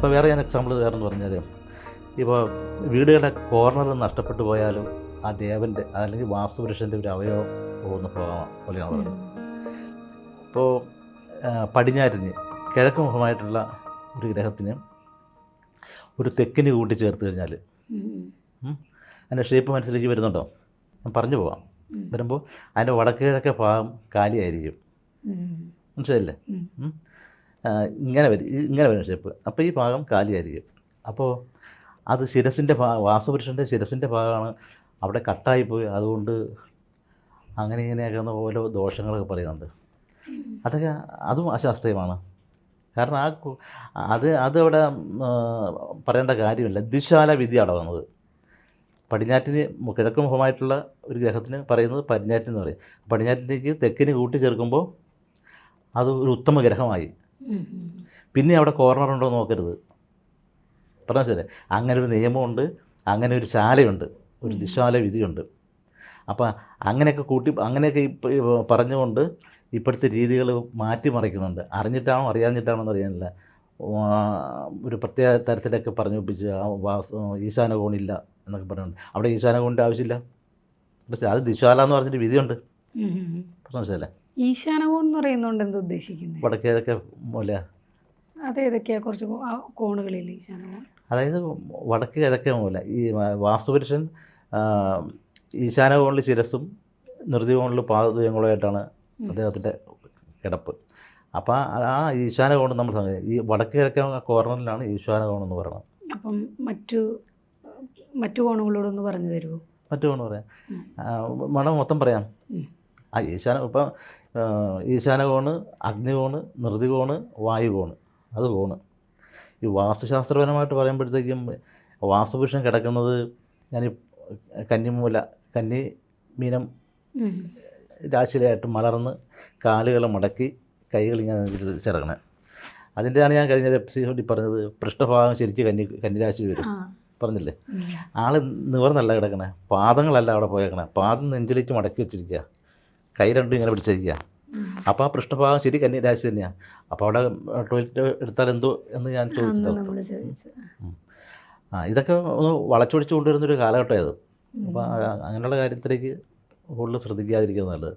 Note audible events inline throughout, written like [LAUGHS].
ഇപ്പോൾ വേറെ ഞാൻ എക്സാമ്പിൾ വേറെ എന്ന് പറഞ്ഞാൽ ഇപ്പോൾ വീടുകളുടെ കോർണർ നഷ്ടപ്പെട്ടു പോയാലും ആ ദേവന്റെ അല്ലെങ്കിൽ വാസ്തുപുരുഷന്റെ ഒരു അവയവം പോകുന്ന പോകാം പോലെയാണ് പറയുന്നത്. ഇപ്പോൾ പടിഞ്ഞാറ്റിന് കിഴക്ക് മുഖമായിട്ടുള്ള ഒരു ഗ്രഹത്തിന് ഒരു തെക്കിന് കൂട്ടി ചേർത്ത് കഴിഞ്ഞാൽ. അതിന്റെ ഷേപ്പ് മനസ്സിലേക്ക് വരുന്നുണ്ടോ? ഞാൻ പറഞ്ഞു പോവാം. വരുമ്പോൾ അതിന്റെ വടക്ക് കിഴക്കേ ഭാഗം കാലിയായിരിക്കും. മനസ്സിലല്ലേ മനസ്സിലായില്ലേ? ഇങ്ങനെ വരും ഇങ്ങനെ വരും ഷേപ്പ്. അപ്പോൾ ഈ ഭാഗം കാലിയായിരിക്കും. അപ്പോൾ അത് ശിരസിന്റെ ഭാഗം വാസുപുരുഷന്റെ ശിരസിന്റെ ഭാഗമാണ് അവിടെ കട്ടായി പോയി. അതുകൊണ്ട് അങ്ങനെ ഇങ്ങനെയൊക്കെ ഓരോ ദോഷങ്ങളൊക്കെ പറയുന്നുണ്ട്. അതൊക്കെ അതും അശാസ്ത്രീയമാണ്. കാരണം ആ അത് അതവിടെ പറയേണ്ട കാര്യമില്ല. ദിശാല വിധിയാണ് വന്നത്. പടിഞ്ഞാറ്റിന് കിഴക്ക് മുഖമായിട്ടുള്ള ഒരു ഗ്രഹത്തിന് പറയുന്നത് പടിഞ്ഞാറ്റിന് പറയും. പടിഞ്ഞാറ്റിലേക്ക് തെക്കിന് കൂട്ടി ചേർക്കുമ്പോൾ അത് ഒരു ഉത്തമ ഗ്രഹമായി. പിന്നെ അവിടെ കോർണർ ഉണ്ടോ നോക്കരുത്. പറഞ്ഞാൽ ശരി അങ്ങനെ ഒരു നിയമമുണ്ട് അങ്ങനെ ഒരു ശാലയുണ്ട് ഒരു ദിശാല വിധിയുണ്ട്. അപ്പോൾ അങ്ങനെയൊക്കെ കൂട്ടി അങ്ങനെയൊക്കെ പറഞ്ഞുകൊണ്ട് ഇപ്പോഴത്തെ രീതികൾ മാറ്റിമറിക്കുന്നുണ്ട്. അറിഞ്ഞിട്ടാണോ അറിയാഞ്ഞിട്ടാണോ എന്ന് അറിയാനില്ല. ഒരു പ്രത്യേക തരത്തിലൊക്കെ പറഞ്ഞു ഒപ്പിച്ച് ഈശാന കോണില്ല എന്നൊക്കെ പറയുന്നുണ്ട് അവിടെ ഈശാന കോണിന്റെ ആവശ്യമില്ല. പക്ഷേ അത് ദിശാല എന്ന് പറഞ്ഞിട്ട് വിധിയുണ്ട്. മനസ്സിലല്ലേ ഈശാനകോൺ എന്ന് പറയുന്നതുകൊണ്ട് എന്താ ഉദ്ദേശിക്കുന്നത് വടക്കേതൊക്കെ മൂല അതേതൊക്കെയാ കുറച്ച് കോ- ആ കോണുകളില്ലേ ഈശാനകോൺ അതായത് വടക്ക് കിഴക്കേ മൂല ഈ വാസ്തുപുരുഷൻ ഈശാനകോണിൽ കോണിൽ ശിരസും നിർത്തി കോണിൽ പാദദ്വയങ്ങളുമായിട്ടാണ് അദ്ദേഹത്തിന്റെ കിടപ്പ്. അപ്പോൾ ആ ഈശാനകോണ് നമ്മൾ ഈ വടക്ക് കിഴക്കേ കോർണറിലാണ് ഈശാനകോണം എന്ന് പറയുന്നത് അപ്പം മറ്റു മറ്റു കോണുകളോടൊന്ന് പറഞ്ഞു തരുമോ മറ്റു കോണ് പറയാം. മണം മൊത്തം പറയാം. ആ ഈശാന ഇപ്പം ആ, ഈശാന കോണ് അഗ്നികോണ് നിർത്തികോണ് വായുകോണ് അത് കോണ്. ഈ വാസ്തുശാസ്ത്രപരമായിട്ട് പറയുമ്പോഴത്തേക്കും വാസ്തുപുരുഷൻ കിടക്കുന്നത് ഞാൻ കന്നിമൂല കന്നി മീനം. രാശിയിലായിട്ട് മലർന്ന് കാലുകൾ മടക്കി കൈകൾ ഇങ്ങനെ ചിറങ്ങണേ അതിന്റെയാണ് ഞാൻ കഴിഞ്ഞ എപ്പിസോഡിൽ പറഞ്ഞത് പൃഷ്ഠഭാഗം ശരിക്കും കന്നി കന്നിരാശി വരും. പറഞ്ഞില്ലേ. ആൾ നിവർന്നല്ല കിടക്കണേ. പാദങ്ങളല്ല അവിടെ പോയേക്കണേ. പാദം നെഞ്ചിലേക്ക് മടക്കി വെച്ചിരിക്കുക കൈ രണ്ടും ഇങ്ങനെ പിടിച്ചിരിക്കുക. അപ്പോൾ ആ പൃഷ്ഠഭാഗം ശരി കന്യരാശി തന്നെയാണ് അപ്പോൾ അവിടെ ടോയ്ലറ്റ് എടുത്താൽ എന്തോ എന്ന് ഞാൻ ചോദിച്ചിട്ടുണ്ട് ആ ഇതൊക്കെ ഒന്ന് വളച്ചൊടിച്ചു കൊണ്ടുവരുന്നൊരു കാലഘട്ടമായത്. അപ്പോൾ അങ്ങനെയുള്ള കാര്യത്തിലേക്ക് കൂടുതൽ ശ്രദ്ധിക്കാതിരിക്കുന്നത് നല്ലത്.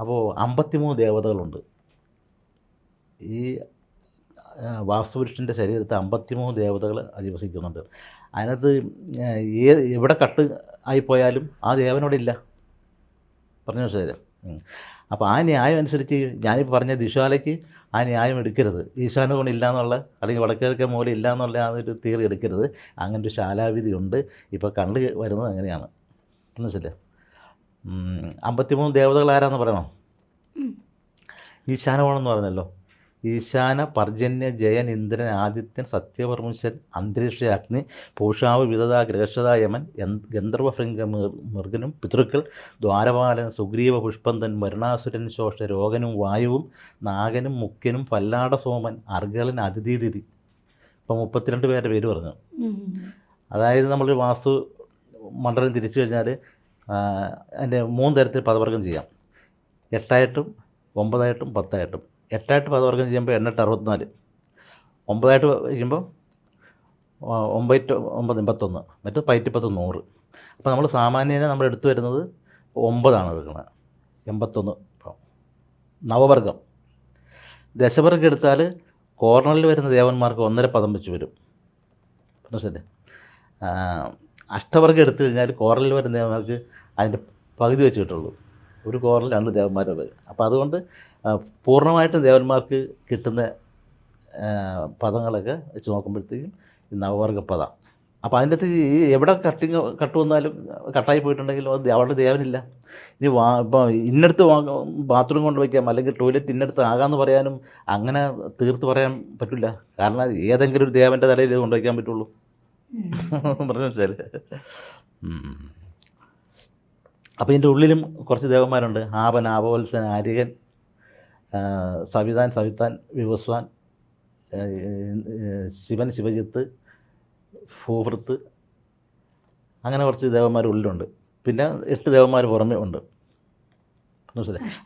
അപ്പോൾ അമ്പത്തിമൂന്ന് ദേവതകളുണ്ട്. ഈ വാസ്തുപുരുഷന്റെ ശരീരത്തെ അമ്പത്തിമൂന്ന് ദേവതകൾ അധിവസിക്കുന്നുണ്ട്. അതിനകത്ത് ഏ എവിടെ കട്ട് ആയിപ്പോയാലും ആ ദേവനോട് ഇല്ല പറഞ്ഞു ശരി അപ്പോൾ ആ ന്യായം അനുസരിച്ച് ഞാനിപ്പോൾ പറഞ്ഞ ദിശാലയ്ക്ക് ആ ന്യായം എടുക്കരുത്. ഈശാന ഗുണം എന്നുള്ള അല്ലെങ്കിൽ വടക്കിഴക്കൻ മൂല എന്നുള്ള ആ ഒരു തീറി എടുക്കരുത്. അങ്ങനെ ഒരു ശാലാവിധി ഉണ്ട്. ഇപ്പോൾ കണ്ടു വരുന്നത് അങ്ങനെയാണ്. മനസ്സില്ലേ അമ്പത്തിമൂന്ന് ദേവതകൾ ആരാന്ന് പറയണം? ഈശാന ഈശാനകോണം എന്ന് പറഞ്ഞല്ലോ. ഈശാന പർജന്യ ജയൻ ഇന്ദ്രൻ ആദിത്യൻ സത്യപർമുശൻ അന്തരീക്ഷ അഗ്നി പൂഷാവ് വിധത ഗ്രേഷത യമൻ ഗന്ധർവഭൃംഗ മൃഗനും പിതൃക്കൾ ദ്വാരപാലൻ സുഗ്രീവ പുഷ്പന്തൻ മരുണാസുരൻ ശോഷ രോഗനും വായുവും നാഗനും മുഖ്യനും പല്ലാട സോമൻ അർഗളൻ അതിഥിതിഥി ഇപ്പം മുപ്പത്തിരണ്ട് പേരുടെ പേര് പറഞ്ഞു. അതായത് നമ്മൾ വാസ്തു മണ്ഡലം തിരിച്ചു കഴിഞ്ഞാൽ അതിന്റെ മൂന്ന് തരത്തിൽ പദവർഗം ചെയ്യാം. എട്ടായിട്ടും ഒമ്പതായിട്ടും പത്തായിട്ടും. എട്ടായിട്ട് പദവർഗം ചെയ്യുമ്പോൾ എണ്ണെട്ട് അറുപത്തിനാല്. ഒമ്പതായിട്ട് ചെയ്യുമ്പോൾ ഒമ്പത് ഒമ്പത് എൺപത്തൊന്ന്. മറ്റ് പയറ്റിപ്പത്ത് നൂറ്. അപ്പോൾ നമ്മൾ സാമാന്യേന നമ്മൾ എടുത്തു വരുന്നത് ഒമ്പതാണ് എടുക്കുന്നത്. എൺപത്തൊന്ന് ഇപ്പം. നവവർഗം ദശവർഗം എടുത്താൽ കോർണറിൽ വരുന്ന ദേവന്മാർക്ക് ഒന്നര പദം വെച്ച് വരും. അഷ്ടവർഗം എടുത്തു കഴിഞ്ഞാൽ കോർണറിൽ വരുന്ന ദേവന്മാർക്ക് അതിന്റെ പകുതി വെച്ച് കിട്ടുള്ളൂ. ഒരു കോറിൽ രണ്ട് ദേവന്മാരെ വരും അപ്പോൾ അതുകൊണ്ട് പൂർണമായിട്ടും ദേവന്മാർക്ക് കിട്ടുന്ന പദങ്ങളൊക്കെ വെച്ച് നോക്കുമ്പോഴത്തേക്കും നവവർഗ പദം. അപ്പോൾ അതിന്റെ അകത്ത് ഈ എവിടെ കട്ടിങ് കട്ട് വന്നാലും കട്ടായി പോയിട്ടുണ്ടെങ്കിലും അത് അവിടെ ദേവനില്ല. ഇനി വാ ഇപ്പോൾ ഇന്നടുത്ത് ബാത്റൂം കൊണ്ട് വയ്ക്കാം അല്ലെങ്കിൽ ടോയ്ലറ്റ് ഇന്നടുത്ത് ആകാമെന്ന് പറയാനും അങ്ങനെ തീർത്ത് പറയാൻ പറ്റില്ല. കാരണം ഏതെങ്കിലും ഒരു ദേവന്റെ തലയിൽ ഇത് കൊണ്ടുവയ്ക്കാൻ പറ്റുള്ളൂ. [LAUGHS] പറഞ്ഞു വെച്ചാൽ അപ്പോൾ ഇതിന്റെ ഉള്ളിലും കുറച്ച് ദേവന്മാരുണ്ട്. ആപൻ ആപവത്സൻ ആര്യകൻ സവിതാൻ സവിത്താൻ വിവസ്വാൻ ശിവൻ ശിവജിത്ത് ഭൂഭൃത്ത് അങ്ങനെ കുറച്ച് ദേവന്മാർ ഉള്ളിലുണ്ട്. പിന്നെ എട്ട് ദേവന്മാർ പുറമേ ഉണ്ട്.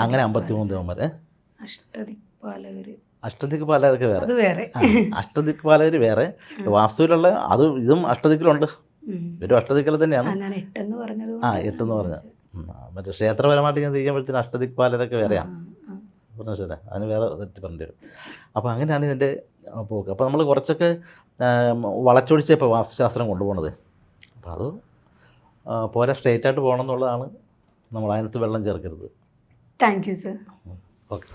അങ്ങനെ അമ്പത്തിമൂന്ന് ദേവന്മാർ ഏ? പാലകർക്ക് വേറെ. ആ, അഷ്ടദിക്പാലകർ വേറെ. വാസ്തുവിലുള്ള അത് ഇതും അഷ്ടദിക്കിലുണ്ട്. ഒരു അഷ്ടദിക്കൽ തന്നെയാണ്. ആ എട്ടെന്ന് പറഞ്ഞത്. മറ്റേ ക്ഷേത്രപരമായിട്ട് ഞാൻ തിരിക്കുമ്പോഴത്തേന് അഷ്ടദിക്പാലരൊക്കെ വേറെയാണ് പറഞ്ഞാൽ അതിന് വേറെ തെറ്റി പറഞ്ഞിട്ട് വരും. അപ്പോൾ അങ്ങനെയാണ് ഇതിന്റെ പോക്ക്. അപ്പോൾ നമ്മൾ കുറച്ചൊക്കെ വളച്ചൊടിച്ച് ഇപ്പോൾ വാസ്തുശാസ്ത്രം കൊണ്ടുപോകണത് അപ്പോൾ അത് പോരാ സ്ട്രേറ്റ് ആയിട്ട് പോകണം എന്നുള്ളതാണ് നമ്മൾ അതിനകത്ത് വെള്ളം ചേർക്കരുത്. Thank you sir. ഓക്കെ.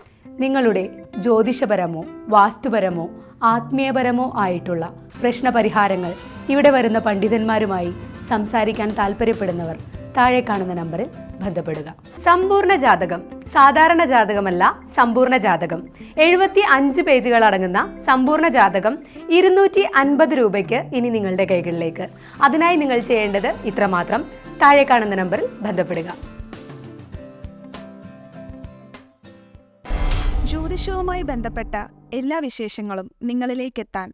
നിങ്ങളുടെ ജ്യോതിഷപരമോ വാസ്തുപരമോ ആത്മീയപരമോ ആയിട്ടുള്ള പ്രശ്നപരിഹാരങ്ങൾ ഇവിടെ വരുന്ന പണ്ഡിതന്മാരുമായി സംസാരിക്കാൻ താല്പര്യപ്പെടുന്നവർ താഴെ കാണുന്ന നമ്പറിൽ ബന്ധപ്പെടുക. സമ്പൂർണ ജാതകം സാധാരണ ജാതകമല്ല സമ്പൂർണ ജാതകം. എഴുപത്തി അഞ്ച് പേജുകൾ അടങ്ങുന്ന സമ്പൂർണ ജാതകം ഇരുന്നൂറ്റി അൻപത് രൂപയ്ക്ക് ഇനി നിങ്ങളുടെ കൈകളിലേക്ക്. അതിനായി നിങ്ങൾ ചെയ്യേണ്ടത് ഇത്രമാത്രം. താഴെ കാണുന്ന നമ്പറിൽ ബന്ധപ്പെടുക. ജ്യോതിഷവുമായി ബന്ധപ്പെട്ട എല്ലാ വിശേഷങ്ങളും നിങ്ങളിലേക്കെത്താൻ